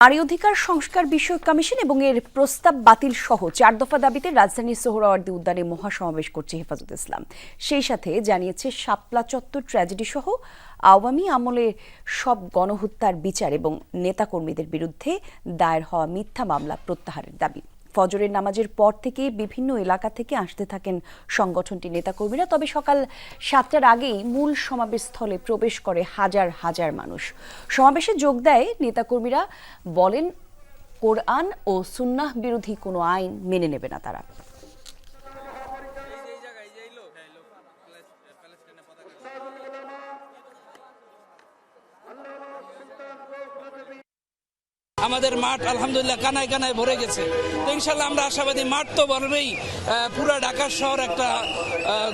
নারী অধিকার সংস্কার বিষয়ক কমিশন এবং এর প্রস্তাব বাতিল সহ চার দফা দাবিতে রাজধানীর সোহরাওয়ার্দী উদ্যানে মহাসমাবেশ করছে হেফাজত ইসলাম। সেই সাথে জানিয়েছে, শাপলা চত্বর ট্র্যাজেডি সহ আওয়ামী আমলে সব গণহত্যার বিচার এবং নেতাকর্মীদের বিরুদ্ধে দায়ের হওয়া মিথ্যা মামলা প্রত্যাহারের দাবি। ফজরের নামাজের পর থেকে বিভিন্ন এলাকা থেকে আসতে থাকেন সংগঠনটি নেতাকর্মীরা। তবে সকাল সাতটার আগেই মূল সমাবেশস্থলে প্রবেশ করে হাজার হাজার মানুষ। সমাবেশে যোগ দেয় নেতাকর্মীরা, বলেন, কোরআন ও সুন্নাহ বিরোধী কোনো আইন মেনে নেবে না তারা। আমাদের মাঠ আলহামদুলিল্লাহ কানায় কানায় ভরে গেছে। তো ইনশাল্লাহ আমরা আশাবাদী মাঠ তো বলবেই পুরো ঢাকা শহর একটা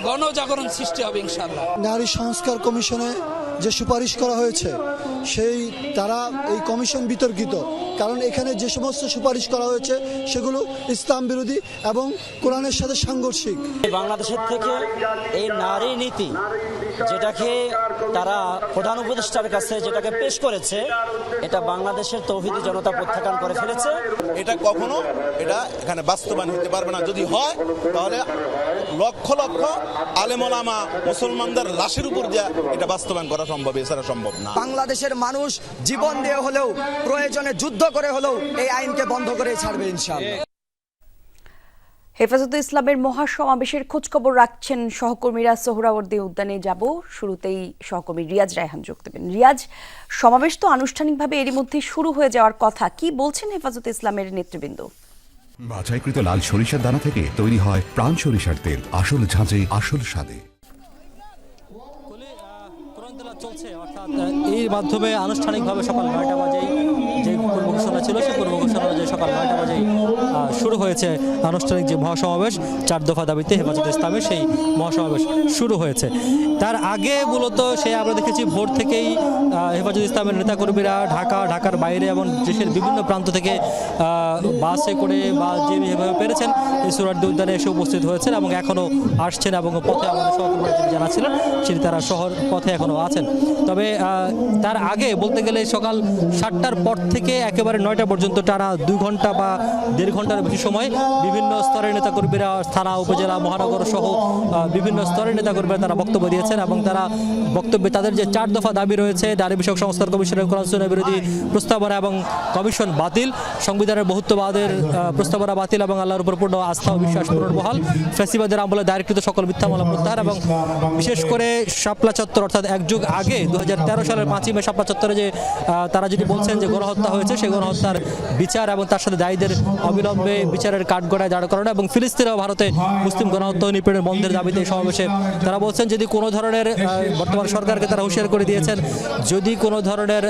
গণজাগরণ সৃষ্টি হবে ইনশাল্লাহ নারী সংস্কার কমিশনে যে সুপারিশ করা হয়েছে, সেই, তারা এই কমিশন বিতর্কিত। কারণ এখানে যে সমস্ত সুপারিশ করা হয়েছে সেগুলো ইসলাম বিরোধী এবং কোরআনের সাথে সাংঘর্ষিক। বাংলাদেশের থেকে এই নারী নীতি যেটাকে তারা প্রধান উপদেষ্টার কাছে যেটাকে পেশ করেছে এটা বাংলাদেশের তৌহিদি জনতা প্রত্যাখ্যান করে ফেলেছে। এটা কখনো এটা এখানে বাস্তবায়ন হতে পারবে না। যদি হয় তাহলে লক্ষ লক্ষ আলেমলামা মুসলমানদের লাশের উপর দিয়ে এটা বাস্তবায়ন করা সম্ভব এছাড়া সম্ভব না। বাংলাদেশের মানুষ জীবন দিয়ে হলেও প্রয়োজনে যুদ্ধ করে হলেও এই আইনকে বন্ধ করে ছাড়বে ইনশাআল্লাহ। হেফাজতে ইসলামের মহাসমাবেশের খোঁজখবর রাখছেন সহকর্মীরা সোহরাওয়ার্দী উদ্যানে যাব। শুরুতেই সহকর্মী রিয়াজ রায়হান যোগ দেবেন। রিয়াজ সমাবেশ তো আনুষ্ঠানিকভাবে এরই মধ্যে শুরু হয়ে যাওয়ার কথা। কি বলছেন হেফাজতে ইসলামের নেতৃবৃন্দ? বাছাইকৃত লাল সরিষার দানা থেকে তৈরি হয় প্রাণ সরিষার তেল। আসল ঝাঁঝে আসল স্বাদে। অর্থাৎ এর মাধ্যমে আনুষ্ঠানিকভাবে সকাল নয়টা বাজেই যে পূর্ব ঘোষণা ছিল সেই পূর্ব ঘোষণা অনুযায়ী সকাল নয়টা আহ, শুরু হয়েছে আনুষ্ঠানিক যে মহাসমাবেশ। চার দফা দাবিতে হেফাজত ইসলামের সেই মহাসমাবেশ শুরু হয়েছে। তার আগে মূলত সে আমরা দেখেছি ভোর থেকেই হেফাজত ইসলামের নেতাকর্মীরা ঢাকা, ঢাকার বাইরে এবং দেশের বিভিন্ন প্রান্ত থেকে বাসে করে বা যে যেভাবে পেরেছেন, এই সুরার্দি উদ্যানে এসে উপস্থিত হয়েছেন এবং এখনও আসছেন এবং পথে আমাদের সহকর্মীরা যিনি জানাচ্ছিলেন সেটি তারা শহর পথে এখনও আছেন। তবে তার আগে বলতে গেলে সকাল সাতটার পর থেকে একেবারে নয়টা পর্যন্ত টানা দুই ঘণ্টা বা দেড় ঘণ্টার বেশি সময় বিভিন্ন স্তরের নেতাকর্মীরা থানা, উপজেলা, মহানগর সহ বিভিন্ন স্তরের নেতাকর্মীরা তারা বক্তব্য দিয়েছেন এবং তারা বক্তব্যে তাদের যে চার দফা দাবি রয়েছে নারী বিষয়ক সংস্কার কমিশনের কোরআন বিরোধী প্রস্তাবনা এবং কমিশন বাতিল। সংবিধানের বহুত্ববাদের প্রস্তাবনা বাতিল এবং আল্লাহর উপর পূর্ণ আস্থা ও বিশ্বাস পুনর্বহাল ফ্যাসিবাদের আমলে দায়েরকৃত সকল মিথ্যা মামলা প্রত্যাহার এবং বিশেষ করে শাপলা চত্বর অর্থাৎ এক যুগ আগে দু সালের পাঁচই মে শাপলা চত্বরে যে তারা যদি বলছেন যে গণহত্যা হয়েছে সেই গণহত্যার বিচার এবং তার সাথে দায়ীদের অবিলম্বে বিচারের কাঠগড়ায় দাঁড় করানো এবং ফিলিস্তিন ভারতে মুসলিম গণহত্যা নিপীড়নের বন্ধের দাবিতে সমাবেশে তারা বলছেন, যদি কোনো ধরনের বর্তমান সরকারকে তারা হুঁশিয়ার করে দিয়েছেন যদি কোনো ধরনের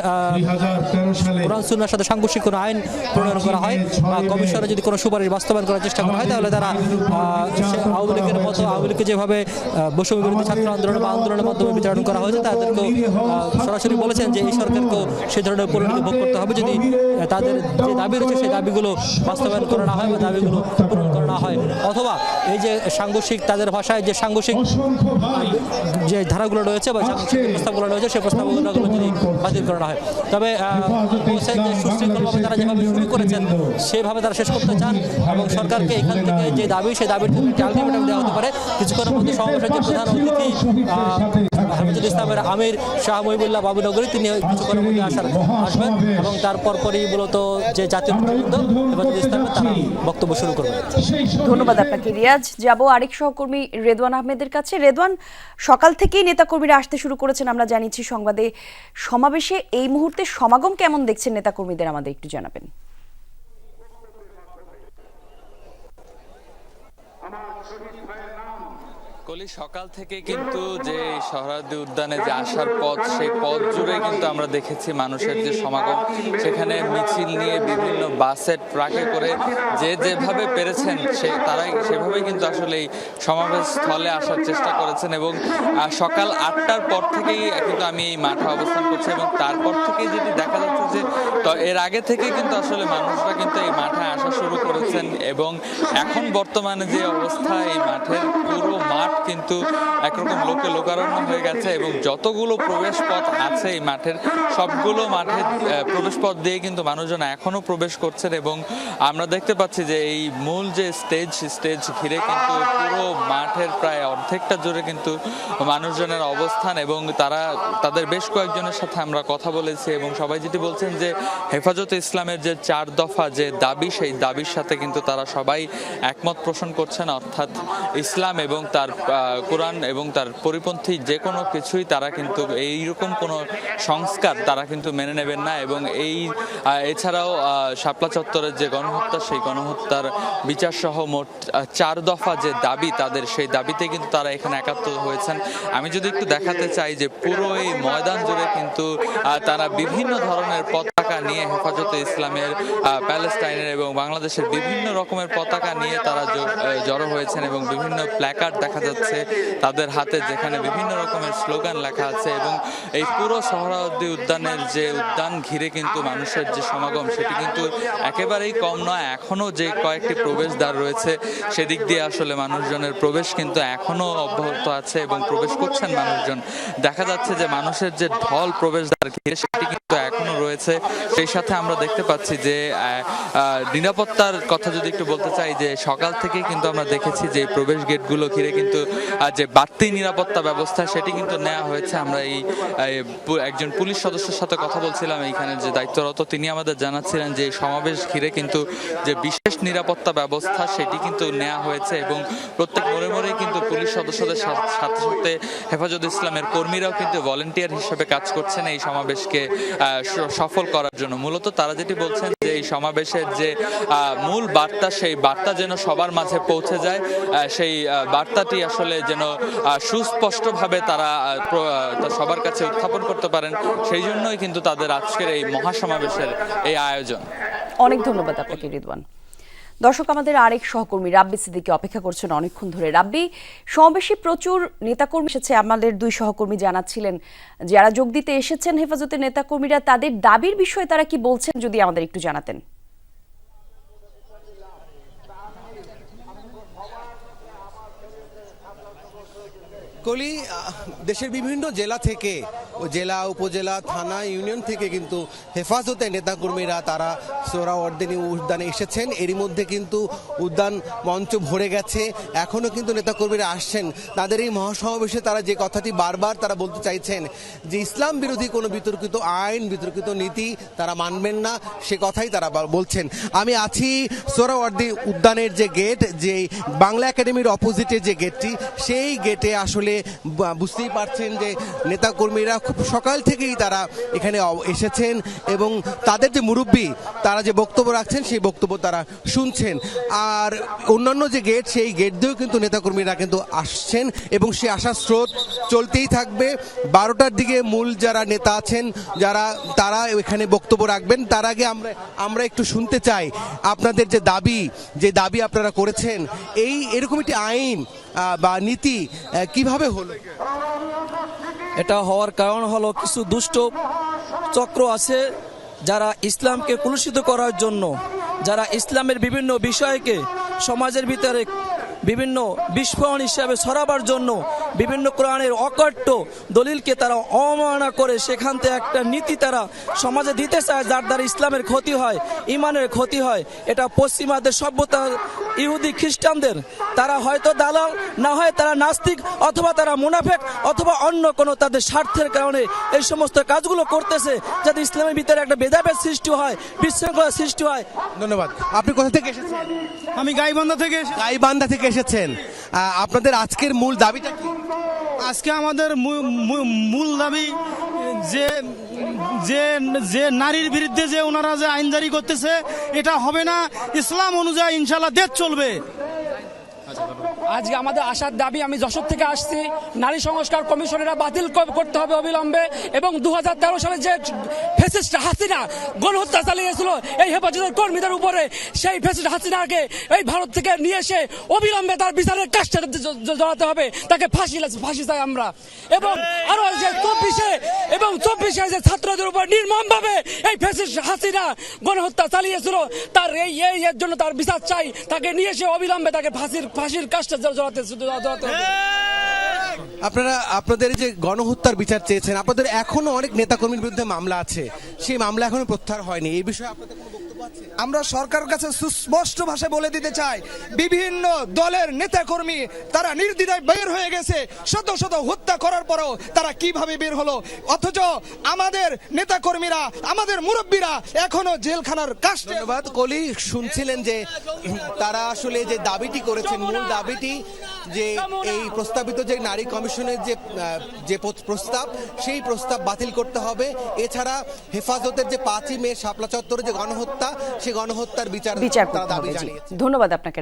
কোরআন সুন্নার সাথে সাংঘর্ষিক কোনো আইন প্রণয়ন করা হয় বা কমিশনে যদি কোনো সুপারিশ বাস্তবায়ন করার চেষ্টা করা হয় তাহলে তারা আওয়ামী লীগের মতো আওয়ামী লীগকে যেভাবে বৈষম্য বিরোধী ছাত্র আন্দোলন বা আন্দোলনের মাধ্যমে বিচারণ করা হয়েছে তাদেরকেও সরাসরি বলেছেন যে এই সরকারকেও সে ধরনের পরিণতি ভোগ করতে হবে যদি তাদের যে দাবি রয়েছে সেই দাবিগুলো বাস্তবায়ন করা না হয় বা দাবিগুলো পূরণ করা না হয়। অথবা এই যে সাংঘর্ষিক তাদের ভাষায় যে সাংঘর্ষিক যে ধারাগুলো রয়েছে বা সাংঘর্ষিক প্রস্তাবগুলো রয়েছে সেই প্রস্তাবগুলো যদি বাতিল করা হয়। তবে সুশৃঙ্খলভাবে তারা যেভাবে শুরু করেছেন সেভাবে তারা শেষ করতে চান এবং সরকারকে এখান থেকে যে দাবি সেই দাবির আলটিমেটাম দেওয়া হতে পারে। কিছুক্ষণের মধ্যে সমাবেশের যে প্রধান অতিথি আহ, হেফাজত ইসলামের আমির শাহ মহিবুল্লাহ বাবুনগরী তিনি কিছুক্ষণের মধ্যে আসার আসবেন এবং তারপর পরই মূলত যে জাতীয় নেতৃবৃন্দ হেফাজত ইসলামের তারা বক্তব্য শুরু করবেন। ধন্যবাদ আপনাকে রিয়াজ। যাব আরেক সহকর্মী রেদওয়ান আহমেদের কাছে। রেদওয়ান সকাল থেকেই নেতাকর্মীরা আসতে শুরু করেছেন আমরা জানিয়েছি সংবাদে সমাবেশে। এই মুহূর্তে সমাগম কেমন দেখছেন নেতাকর্মীদের? আমাদের একটু জানাবেন। কলি সকাল থেকে কিন্তু যে শহরাদি উদ্যানে যে আসার পথ, সেই পথ জুড়ে কিন্তু আমরা দেখেছি মানুষের যে সমাগম। সেখানে মিছিল নিয়ে বিভিন্ন বাসে ট্রাকে করে যে যেভাবে পেরেছেন, সে তারাই সেভাবে কিন্তু আসলে এই সমাবেশ স্থলে আসার চেষ্টা করেছেন এবং সকাল আটটার পর থেকেই কিন্তু আমি এই মাঠে অবস্থান করছি এবং তারপর থেকেই যেটি দেখা যাচ্ছে তো এর আগে থেকে কিন্তু আসলে মানুষরা কিন্তু এই মাঠে আসা শুরু করেছেন এবং এখন বর্তমানে যে অবস্থা, এই মাঠের পুরো মাঠ কিন্তু একরকম লোকে লোকারণ্য হয়ে গেছে এবং যতগুলো প্রবেশ পথ আছে এই মাঠের, সবগুলো মাঠের প্রবেশ পথ দিয়ে কিন্তু মানুষজন এখনও প্রবেশ করছেন এবং আমরা দেখতে পাচ্ছি যে এই মূল যে স্টেজ স্টেজ ঘিরে কিন্তু পুরো মাঠের প্রায় অর্ধেকটা জুড়ে কিন্তু মানুষজনের অবস্থান এবং তারা, তাদের বেশ কয়েকজনের সাথে আমরা কথা বলেছি এবং সবাই যেটি বলছেন যে হেফাজতে ইসলামের যে চার দফা যে দাবি, সেই দাবির সাথে কিন্তু তারা সবাই একমত পোষণ করছেন। অর্থাৎ ইসলাম এবং তার কোরআন এবং তার পরিপন্থী যে কোনো কিছুই তারা কিন্তু এইরকম কোনো সংস্কার তারা কিন্তু মেনে নেবেন না এবং এই এছাড়াও শাপলা চত্বরের যে গণহত্যা, সেই গণহত্যার বিচার সহ মোট চার দফা যে দাবি তাদের, সেই দাবিতে কিন্তু তারা এখানে একাত্ম হয়েছেন। আমি যদি একটু দেখাতে চাই যে পুরো এই ময়দান জুড়ে কিন্তু তারা বিভিন্ন ধরনের পতাকা নিয়ে হেফাজতে ইসলামের প্যালেস্টাইনের এবং বাংলাদেশের বিভিন্ন রকমের পতাকা নিয়ে তারা জড়ো হয়েছেন এবং বিভিন্ন প্ল্যাকার্ড দেখা যাচ্ছে তাদের হাতে, যেখানে বিভিন্ন রকমের স্লোগান লেখা আছে এবং এই পুরো সোহরাওয়ার্দী উদ্যানের যে উদ্যান ঘিরে কিন্তু মানুষের যে সমাগম, সেটি কিন্তু একেবারেই কম নয়। এখনও যে কয়েকটি প্রবেশদ্বার রয়েছে, সেদিক দিয়ে আসলে মানুষজনের প্রবেশ কিন্তু এখনও অব্যাহত আছে এবং প্রবেশ করছেন মানুষজন। দেখা যাচ্ছে যে মানুষের যে ঢল প্রবেশদ্বার ঘিরে, সেটি কিন্তু এখনও রয়েছে। সেই সাথে আমরা দেখতে পাচ্ছি যে নিরাপত্তার কথা যদি একটু বলতে চাই, যে সকাল থেকে কিন্তু আমরা দেখেছি যে প্রবেশ গেটগুলো ঘিরে কিন্তু যে বাড়তি নিরাপত্তা ব্যবস্থা সেটি কিন্তু নেওয়া হয়েছে। আমরা এই একজন পুলিশ সদস্যের সাথে কথা বলছিলাম এইখানে যে দায়িত্বরত তিনি আমাদের জানাচ্ছিলেন যে সমাবেশ ঘিরে কিন্তু যে বিশেষ নিরাপত্তা ব্যবস্থা সেটি কিন্তু নেওয়া হয়েছে এবং প্রত্যেক মোড়ে মোড়ে কিন্তু পুলিশ সদস্যদের সাথে সাথে হেফাজত ইসলামের কর্মীরাও কিন্তু ভলেন্টিয়ার হিসেবে কাজ করছেন এই সমাবেশকে সফল করার জন্য। মূলত তারা যেটি বলছেন যে এই সমাবেশের যে মূল বার্তা, সেই বার্তা যেন সবার মাঝে পৌঁছে যায় সেই বার্তাটি আসলে যেন সুস্পষ্টভাবে তারা সবার কাছে উত্থাপন করতে পারেন, সেই জন্যই কিন্তু তাদের আজকের এই মহাসমাবেশের এই আয়োজন। অনেক ধন্যবাদ আপনাকে, রিদওয়ান। দর্শক, আমাদের আরেক সহকর্মী রাব্বি সিদ্দিকি অপেক্ষা করছেন অনেকক্ষণ ধরে। রাব্বি, সমাবেশে প্রচুর নেতাকর্মী এসেছে। আমাদের দুই সহকর্মী জানাচ্ছিলেন, যারা যোগ দিতে এসেছেন হেফাজতের নেতাকর্মীরা, তাদের দাবির বিষয়ে তারা কি বলছেন যদি আমাদের একটু জানাতেন। কলি দেশের বিভিন্ন জেলা থেকে জেলা, উপজেলা, থানা, ইউনিয়ন থেকে কিন্তু হেফাজতের নেতাকর্মীরা তারা সোহরাওয়ার্দিনী উদ্যানে এসেছেন। এরই মধ্যে কিন্তু উদ্যান মঞ্চ ভরে গেছে। এখনও কিন্তু নেতাকর্মীরা আসছেন। তাদের এই মহাসমাবেশে তারা যে কথাটি বারবার তারা বলতে চাইছেন যে, ইসলাম বিরোধী কোনো বিতর্কিত আইন, বিতর্কিত নীতি তারা মানবেন না, সে কথাই তারা বলছেন। আমি আছি সোরা সোহরাওয়ার্দী উদ্যানের যে গেট, যে বাংলা একাডেমির অপোজিটে যে গেটটি, সেই গেটে আসলে বুঝতেই পারছেন যে, নেতাকর্মীরা খুব সকাল থেকেই তারা এখানে এসেছেন এবং তাদের যে মুরব্বী, তারা যে বক্তব্য রাখছেন, সেই বক্তব্য তারা শুনছেন। আর অন্যান্য যে গেট সেই গেট দিয়েও কিন্তু নেতাকর্মীরা কিন্তু আসছেন এবং সে আসার স্রোত চলতেই থাকবে। বারোটার দিকে মূল যারা নেতা আছেন, যারা, তারা এখানে বক্তব্য রাখবেন। তার আগে আমরা আমরা একটু শুনতে চাই আপনাদের যে দাবি যে দাবি আপনারা করেছেন, এই এরকম একটি আইন বা নীতি কীভাবে হলো? এটা হওয়ার কারণ হলো কিছু দুষ্ট চক্র আছে যারা ইসলামকে কলুষিত করার জন্য, যারা ইসলামের বিভিন্ন বিষয়কে সমাজের ভিতরে বিভিন্ন বিস্ফোরণ হিসাবে ছড়াবার জন্য বিভিন্ন কোরআনের অকট্য দলিলকে তারা অবমাননা করে, সেখান থেকে একটা নীতি তারা সমাজে দিতে চায় যার দ্বারা ইসলামের ক্ষতি হয়, ইমানের ক্ষতি হয়। এটা পশ্চিমাদের সভ্যতা ইহুদি খ্রিস্টানদের তারা হয়তো দালাল না হয় তারা নাস্তিক অথবা তারা মুনাফেক অথবা অন্য কোনো তাদের স্বার্থের কারণে এই সমস্ত কাজগুলো করতেছে যাতে ইসলামের ভিতরে একটা ভেদাভেদ সৃষ্টি হয় বিশৃঙ্খলা সৃষ্টি হয়। ধন্যবাদ। আপনি কোথা থেকে এসেছেন? আমি গাইবান্ধা থেকে এসে- গাইবান্ধা থেকে এসেছেন। আপনাদের আজকের মূল দাবিটা কি? আজকে আমাদের মূল দাবি যে যে যে নারীর বিরুদ্ধে যে ওনারা যে আইন জারি করতেছে, এটা হবে না। ইসলাম অনুযায়ী ইনশাল্লাহ দেশ চলবে। আজকে আমাদের আসার দাবি, আমি যশোর থেকে আসছি। নারী সংস্কার কমিশনেরা বাতিল করতে হবে অবিলম্বে। এবং দু হাজার তেরো সালে যে ফেসিস্ট হাসিনা গণহত্যা চালিয়েছিল। এই হেফাজতের কর্মীদের উপরে সেই ফেসিস্ট হাসিনাকে এই ভারত থেকে নিয়ে এসে অবিলম্বে তার বিচারের কাজটা জড়াতে হবে। তাকে ফাঁসি ফাঁসি চাই আমরা। এবং আরও যে চব্বিশে এবং চব্বিশে যে ছাত্রদের উপর নির্মম ভাবে এই ফেসিস্ট হাসিনা গণহত্যা চালিয়েছিল, তার এই এই এর জন্য তার বিচার চাই। তাকে নিয়ে এসে অবিলম্বে তাকে ফাঁসির ফাঁসির কাজটা জড়াতে জড়াতে হবে। আপনারা, আপনাদের যে গণহত্যার বিচার চেয়েছেন, আপনাদের এখনও অনেক নেতাকর্মীর বিরুদ্ধে মামলা আছে। সেই মামলা এখনও প্রত্যাহার হয়নি। এই বিষয়ে আপনাদের আমরা সরকারের কাছে সুস্পষ্ট ভাষায় বলে দিতে চাই, বিভিন্ন দলের নেতাকর্মী তারা নির্দ্বিধায় বের হয়ে গেছে, শত শত হত্যা করার পরও তারা কীভাবে বের হলো? অথচ আমাদের নেতাকর্মীরা, আমাদের মুরব্বীরা এখনও জেলখানার কাস্টে ধন্যবাদ, কলি। শুনছিলেন যে তারা আসলে যে দাবিটি করেছেন, মূল দাবিটি যে এই প্রস্তাবিত যে নারী কমিশনের যে যে প্রস্তাব, সেই প্রস্তাব বাতিল করতে হবে। এছাড়া হেফাজতের যে পাঁচই মে শাপলা চত্বরে যে গণহত্যা সেই গণহত্যার বিচার বিচার করতে হবে ধন্যবাদ আপনাকে